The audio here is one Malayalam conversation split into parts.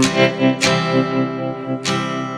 Thank you.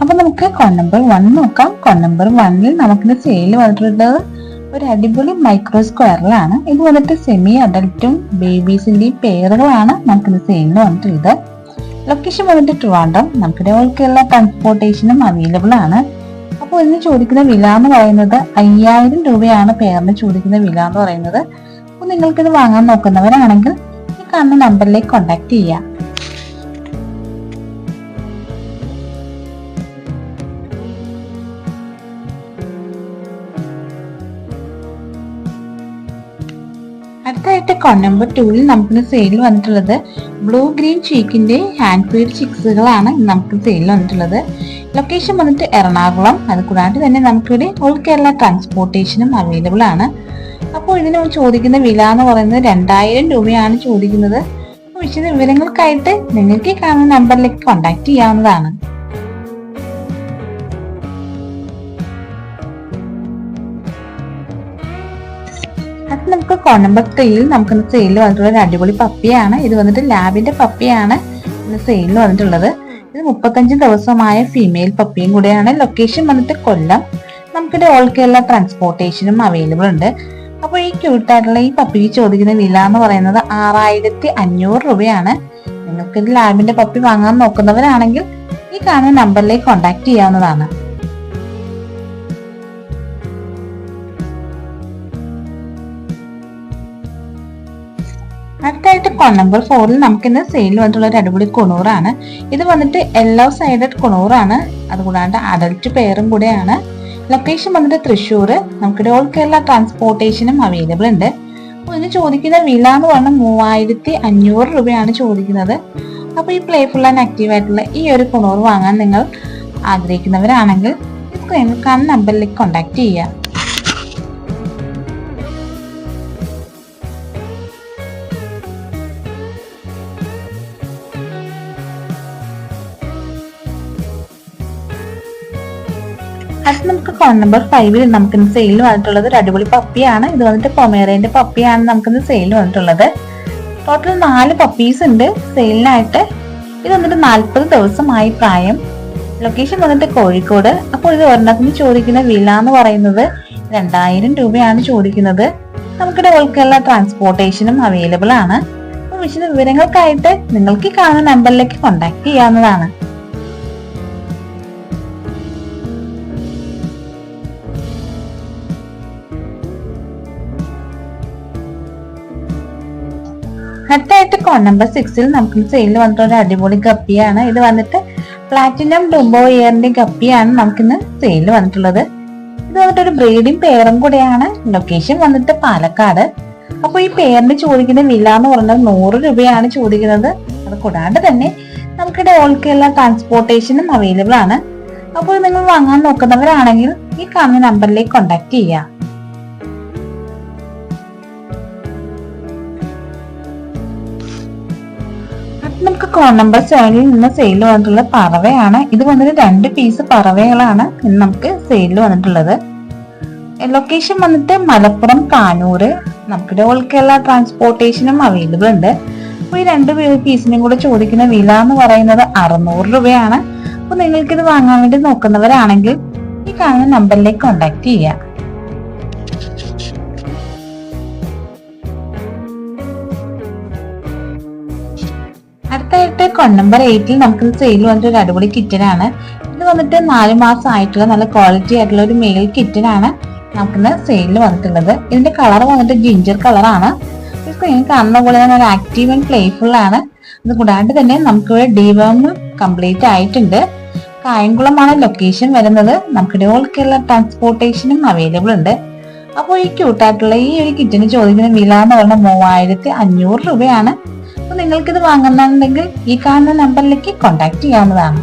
അപ്പൊ നമുക്ക് കോൺ നമ്പർ വൺ നോക്കാം. കോൺ നമ്പർ വണ്ണിൽ നമുക്കിന്ന് സെയിൽ വന്നിട്ടുള്ളത് ഒരു അടിപൊളി മൈക്രോ സ്ക്വയറിലാണ് ഇത് വന്നിട്ട് സെമി അഡൽട്ടും ബേബീസിന്റെയും പേറുകളാണ് നമുക്കിന്ന് സെയിലിന് വന്നിട്ടുള്ളത്. ലൊക്കേഷൻ വന്നിട്ട് ട്രിവാൻഡ്രം. നമുക്ക് ഓൾക്കുള്ള ട്രാൻസ്പോർട്ടേഷനും അവൈലബിൾ ആണ്. അപ്പോൾ ഇതിന് ചോദിക്കുന്ന വില എന്ന് പറയുന്നത് അയ്യായിരം രൂപയാണ് പേരിന് ചോദിക്കുന്ന വില എന്ന് പറയുന്നത്. അപ്പോൾ നിങ്ങൾക്കിത് വാങ്ങാൻ നോക്കുന്നവരാണെങ്കിൽ ഈ കാണുന്ന നമ്പറിലേക്ക് കോൺടാക്ട് ചെയ്യാം. അടുത്തായിട്ട് നമ്പർ ടൂവിൽ നമുക്ക് സെയിൽ വന്നിട്ടുള്ളത് ബ്ലൂ ഗ്രീൻ ചീക്കിന്റെ ഹാൻഡ് ഫീഡ് ചിക്സുകളാണ് നമുക്ക് സെയിൽ വന്നിട്ടുള്ളത്. ലൊക്കേഷൻ വന്നിട്ട് എറണാകുളം. അത് കൂടാണ്ട് തന്നെ നമുക്കിവിടെ ഓൾ കേരള ട്രാൻസ്പോർട്ടേഷനും അവൈലബിൾ ആണ്. അപ്പോൾ ഇതിന് ചോദിക്കുന്ന വില എന്ന് പറയുന്നത് രണ്ടായിരം രൂപയാണ് ചോദിക്കുന്നത്. വിശദ വിവരങ്ങൾക്കായിട്ട് നിങ്ങൾക്ക് കാണുന്ന നമ്പറിലേക്ക് കോൺടാക്ട് ചെയ്യാവുന്നതാണ്. നമുക്ക് ത്രീയിൽ നമുക്ക് സെയിൽ വന്നിട്ടുള്ള ഒരു അടിപൊളി പപ്പിയാണ്. ഇത് വന്നിട്ട് ലാബിന്റെ പപ്പിയാണ് സെയിലിൽ വന്നിട്ടുള്ളത്. ഇത് മുപ്പത്തഞ്ച് ദിവസമായ ഫീമെയിൽ പപ്പിയും കൂടെയാണ്. ലൊക്കേഷൻ വന്നിട്ട് കൊല്ലം. നമുക്കിത് ഓൾ കേരള ട്രാൻസ്പോർട്ടേഷനും അവൈലബിൾ ഉണ്ട്. അപ്പോൾ ഈ ക്യൂട്ടായിട്ടുള്ള ഈ പപ്പിക്ക് ചോദിക്കുന്ന വില എന്ന് പറയുന്നത് ആറായിരത്തി അഞ്ഞൂറ് രൂപയാണ്. നിങ്ങൾക്ക് ലാബിന്റെ പപ്പി വാങ്ങാൻ നോക്കുന്നവരാണെങ്കിൽ ഈ കാണുന്ന നമ്പറിലേക്ക് കോൺടാക്ട് ചെയ്യാവുന്നതാണ്. അടുത്തായിട്ട് കോൺ നമ്പർ ഫോറിൽ നമുക്കിന്ന് സെയിൽ വന്നിട്ടുള്ള ഒരു അടിപൊളി കുണൂറാണ്. ഇത് വന്നിട്ട് എല്ലോ സൈഡഡ് കുണൂറാണ്. അതുകൂടാണ്ട് അഡൽറ്റ് പെയറും കൂടെയാണ്. ലൊക്കേഷൻ വന്നിട്ട് തൃശ്ശൂർ. നമുക്ക് ഓൾ കേരള ട്രാൻസ്പോർട്ടേഷനും അവൈലബിൾ ഉണ്ട്. അപ്പോൾ ഇതിന് ചോദിക്കുന്ന വില എന്ന് പറഞ്ഞാൽ മൂവായിരത്തി അഞ്ഞൂറ് രൂപയാണ് ചോദിക്കുന്നത്. അപ്പോൾ ഈ പ്ലേഫുൾ ആൻഡ് ആക്റ്റീവ് ആയിട്ടുള്ള ഈ ഒരു കുണൂർ വാങ്ങാൻ നിങ്ങൾ ആഗ്രഹിക്കുന്നവരാണെങ്കിൽ ഈ സ്ക്രീനിൽ കാണുന്ന നമ്പറിലേക്ക് കോൺടാക്ട് ചെയ്യുക. അത് നമുക്ക് ഫോൺ നമ്പർ ഫൈവിൽ നമുക്ക് സെയിൽ വന്നിട്ടുള്ളത് ഒരു അടിപൊളി പപ്പിയാണ് ഇത് വന്നിട്ട് പൊമേറേന്റെ പപ്പിയാണ് നമുക്ക് സെയിൽ വന്നിട്ടുള്ളത്. ടോട്ടൽ നാല് പപ്പീസ് ഉണ്ട് സെയിലിനായിട്ട് ഇത് വന്നിട്ട് നാൽപ്പത് ദിവസമായി പ്രായം. ലൊക്കേഷൻ വന്നിട്ട് കോഴിക്കോട്. അപ്പോൾ ഇത് ഒരെണ്ണത്തിന് ചോദിക്കുന്ന വില എന്ന് പറയുന്നത് രണ്ടായിരം രൂപയാണ് ചോദിക്കുന്നത്. നമുക്കിടെ ഓൾ ട്രാൻസ്പോർട്ടേഷനും അവൈലബിൾ ആണ്. വിശദ വിവരങ്ങൾക്കായിട്ട് നിങ്ങൾക്ക് ഈ കാണുന്ന നമ്പറിലേക്ക് കോൺടാക്ട് ചെയ്യാവുന്നതാണ്. അടുത്തായിട്ട് കോൺ നമ്പർ സിക്സിൽ നമുക്ക് സെയിൽ വന്നിട്ട് ഒരു അടിപൊളി ഗപ്പിയാണ് ഇത് വന്നിട്ട് പ്ലാറ്റിനം ഡുംബോ ഇയറിന്റെ ഗപ്പിയാണ് നമുക്കിന്ന് സെയിൽ വന്നിട്ടുള്ളത്. ഇത് വന്നിട്ട് ഒരു ബ്രീഡിംഗ് പെയറും കൂടെയാണ്. ലൊക്കേഷൻ വന്നിട്ട് പാലക്കാട്. അപ്പോൾ ഈ പേരിന് ചോദിക്കുന്ന വില എന്ന് പറഞ്ഞാൽ നൂറ് രൂപയാണ് ചോദിക്കുന്നത്. അത് കൂടാണ്ട് തന്നെ നമുക്കിവിടെ ഓൾ കേരള ട്രാൻസ്പോർട്ടേഷനും അവൈലബിൾ ആണ്. അപ്പോൾ നിങ്ങൾ വാങ്ങാൻ നോക്കുന്നവരാണെങ്കിൽ ഈ കാണുന്ന നമ്പറിലേക്ക് കോൺടാക്ട് ചെയ്യാം. നമുക്ക് കോൺ നമ്പർ സെവനിൽ നിന്ന് സെയിൽ വന്നിട്ടുള്ള പറവയാണ്. ഇത് വന്നിട്ട് രണ്ട് പീസ് പറവകളാണ് ഇന്ന് നമുക്ക് സെയിൽ വന്നിട്ടുള്ളത്. ലൊക്കേഷൻ വന്നിട്ട് മലപ്പുറം കാനൂര് നമുക്ക് ഓൾ കേരള ട്രാൻസ്പോർട്ടേഷനും അവൈലബിൾ ഉണ്ട്. അപ്പോൾ ഈ രണ്ട് പീസിനും കൂടെ ചോദിക്കുന്ന വില എന്ന് പറയുന്നത് അറുന്നൂറ് രൂപയാണ്. അപ്പോൾ നിങ്ങൾക്കിത് വാങ്ങാൻ വേണ്ടി നോക്കുന്നവരാണെങ്കിൽ ഈ കാണുന്ന നമ്പറിലേക്ക് കോൺടാക്ട് ചെയ്യാം കോൺ നമ്പർ എയ്റ്റിൽ നമുക്ക് സെയിൽ വന്നിട്ട് ഒരു അടിപൊളി കിറ്റനാണ്. ഇത് വന്നിട്ട് നാല് മാസം ആയിട്ടുള്ള നല്ല ക്വാളിറ്റി ആയിട്ടുള്ള ഒരു മെയിൽ കിറ്റനാണ് നമുക്കിന്ന് സെയിലിൽ വന്നിട്ടുള്ളത്. ഇതിന്റെ കളർ വന്നിട്ട് ജിഞ്ചർ കളറാണ് സ്ക്രീൻ കാണുന്ന പോലെ തന്നെ ഒരു ആക്റ്റീവ് ആൻഡ് പ്ലേഫുൾ ആണ്. അത് കൂടാണ്ട് തന്നെ നമുക്ക് ഡിവം കംപ്ലീറ്റ് ആയിട്ടുണ്ട്. കായംകുളമാണ് ലൊക്കേഷൻ വരുന്നത്. നമുക്ക് ഡോൾ കേരള ട്രാൻസ്പോർട്ടേഷനും അവൈലബിൾ ഉണ്ട്. അപ്പോൾ ഈ ക്യൂട്ടായിട്ടുള്ള ഈ ഒരു കിറ്റിന് ചോദിക്കുന്ന വില എന്ന് പറഞ്ഞാൽ മൂവായിരത്തി അഞ്ഞൂറ് രൂപയാണ്. നിങ്ങൾക്കിത് വാങ്ങുന്നുണ്ടെങ്കിൽ ഈ കാണുന്ന നമ്പറിലേക്ക് കോൺടാക്ട് ചെയ്യാവുന്നതാണ്.